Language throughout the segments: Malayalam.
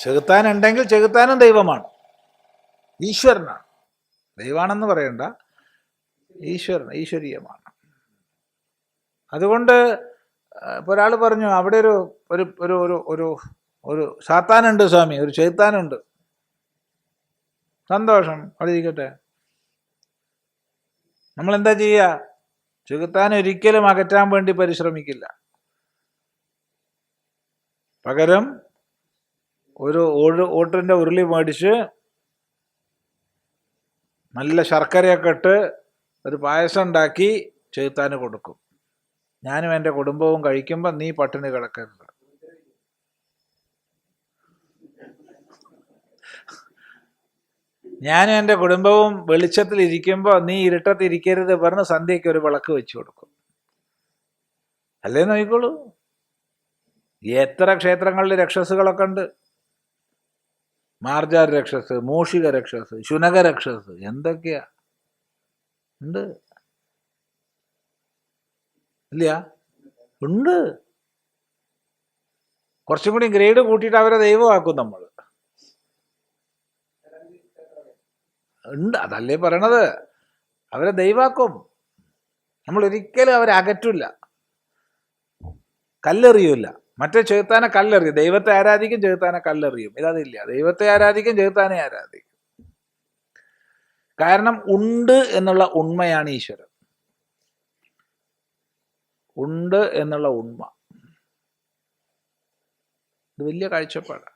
ചെകുത്താൻ ഉണ്ടെങ്കിൽ ചെകുത്താനും ദൈവമാണ്. ഈശ്വരനാണ്. ദൈവമാണെന്ന് പറയണ്ട. ഈശ്വരൻ ഈശ്വരീയമാണ്. അതുകൊണ്ട് ഇപ്പോൾ ഒരാൾ പറഞ്ഞു അവിടെ ഒരു ഒരു ഒരു ഒരു ഒരു ഒരു സാത്താനുണ്ട് സ്വാമി ഒരു ചെകുത്താനുണ്ട്. സന്തോഷം അവിടെ ഇരിക്കട്ടെ നമ്മൾ എന്താ ചെയ്യുക? ചെകുത്താൻ ഒരിക്കലും അകറ്റാൻ വേണ്ടി പരിശ്രമിക്കില്ല. പകരം ഒരു ഓട് ഓട്ടിന്റെ ഉരുളി മേടിച്ച് നല്ല ശർക്കരയൊക്കെ ഇട്ട് ഒരു പായസം ഉണ്ടാക്കി ചെകുത്താന് കൊടുക്കും. ഞാനും എന്റെ കുടുംബവും കഴിക്കുമ്പോൾ നീ പട്ടിണി കിടക്കരുത്. ഞാനും എന്റെ കുടുംബവും വെളിച്ചത്തിൽ ഇരിക്കുമ്പോൾ നീ ഇരുട്ടത്തിരിക്കരുത് പറഞ്ഞ് സന്ധ്യയ്ക്ക് ഒരു വിളക്ക് വെച്ച് കൊടുക്കും. അല്ലേ നോക്കിക്കോളൂ എത്ര ക്ഷേത്രങ്ങളിൽ രക്ഷസുകളൊക്കെ ഉണ്ട്? മാർജാർ രക്ഷസ് മൂഷിക രക്ഷസ് ശുനക രക്ഷസ് എന്തൊക്കെയാ? ഉണ്ട്? ഇല്ല? ഉണ്ട്. കുറച്ചും കൂടി ഗ്രേഡ് കൂട്ടിയിട്ട് അവരെ ദൈവമാക്കും നമ്മൾ ഉണ്ട് അതല്ലേ പറയണത്. അവരെ ദൈവാക്കും. നമ്മൾ ഒരിക്കലും അവരെ അകറ്റില്ല കല്ലെറിയൂല. മറ്റേ ചെകുത്താനെ കല്ലെറിയും. ദൈവത്തെ ആരാധിക്കും ചെകുത്താനെ കല്ലെറിയും. ഇതതില്ല. ദൈവത്തെ ആരാധിക്കും ചെകുത്താനെ ആരാധിക്കും. കാരണം ഉണ്ട് എന്നുള്ള ഉണ്മയാണ് ഈശ്വരൻ. ഉണ്ട് എന്നുള്ള ഉണ്മ. ഇത് വലിയ കാഴ്ചപ്പാടാണ്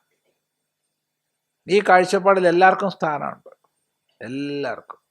ഈ കാഴ്ചപ്പാടിൽ എല്ലാവർക്കും സ്ഥാനമുണ്ട്. എല്ലാവർക്കും.